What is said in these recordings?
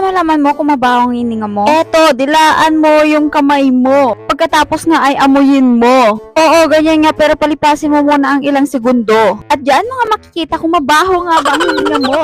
Para malaman mo kung mabaho ang hininga mo, eto, dilaan mo yung kamay mo. Pagkatapos nga ay amuyin mo. Oo, ganyan nga, pero palipasin mo muna ang ilang segundo. At dyan mo nga makikita kung mabaho nga ba ang hininga mo.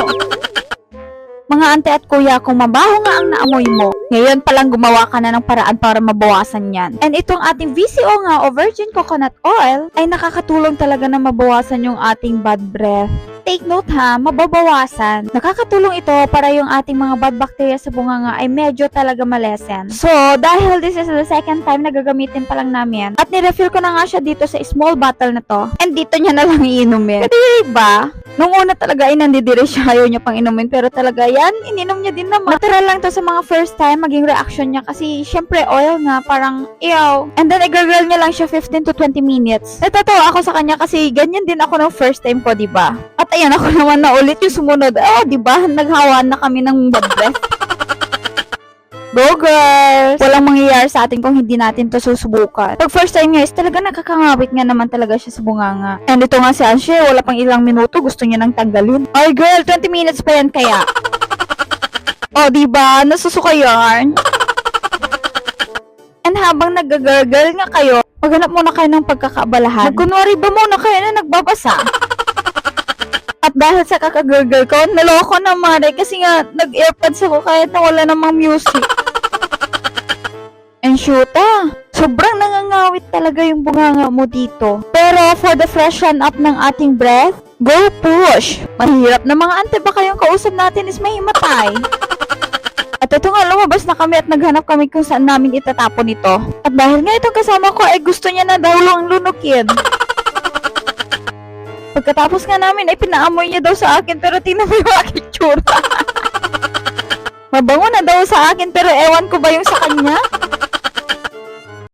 Mga ante at kuya, kung mabaho nga ang naamoy mo, ngayon palang gumawa ka na ng paraan para mabawasan yan. And itong ating VCO nga o Virgin Coconut Oil ay nakakatulong talaga na mabawasan yung ating bad breath. Take note ha, mababawasan. Nakakatulong ito para yung ating mga bad bacteria sa bunganga ay medyo talaga malesen. So, dahil this is the second time na gagamitin pa lang namin, at nirefill ko na nga siya dito sa small bottle na to, and dito niya na lang iinumin. Kasi ba, Nung una talaga ay nandidire siya, ayaw niya pang inumin. Pero talaga yan, ininom niya din naman. Natural lang to sa mga first time, maging reaction niya. Kasi syempre oil nga, parang ew. And then i-gargle niya lang siya 15 to 20 minutes. Natatawa ako sa kanya kasi ganyan din ako ng first time ko, di ba? At ayan ako naman na ulit yung sumunod. Oh, di ba? Naghawa na kami ng bad breath. Go girls! Walang mangyayari sa atin kung hindi natin to susubukan. Pag first time guys, talaga nakakangawit nga naman talaga siya sa bunganga. And ito nga si Anshe, wala pang ilang minuto, gusto niya nang tanggalin. Ay girl, 20 minutes pa yan kaya. oh, di ba? Nasusuka yarn. And habang nag-gargle nga kayo, maghanap muna kayo ng pagkakaabalahan. Magkunwari ba muna kayo na nagbabasa? At dahil sa kakagurgle ko, naloko na mare kasi nga nag-airpods ako kahit na wala namang music. And shoota, sobrang nangangawit talaga yung bunganga mo dito. Pero for the freshen up ng ating breath, go push! Mahirap na mga ante baka yung kausap natin is mahimatay. At ito nga, lumabas na kami at naghanap kami kung saan namin itatapon ito. At dahil nga itong kasama ko ay gusto niya na daw lang lunukin. Pagkatapos nga namin ay pinaamoy niya daw sa akin pero tingnan mo yung aking tsura. Mabango na daw sa akin pero ewan ko ba yung sa kanya?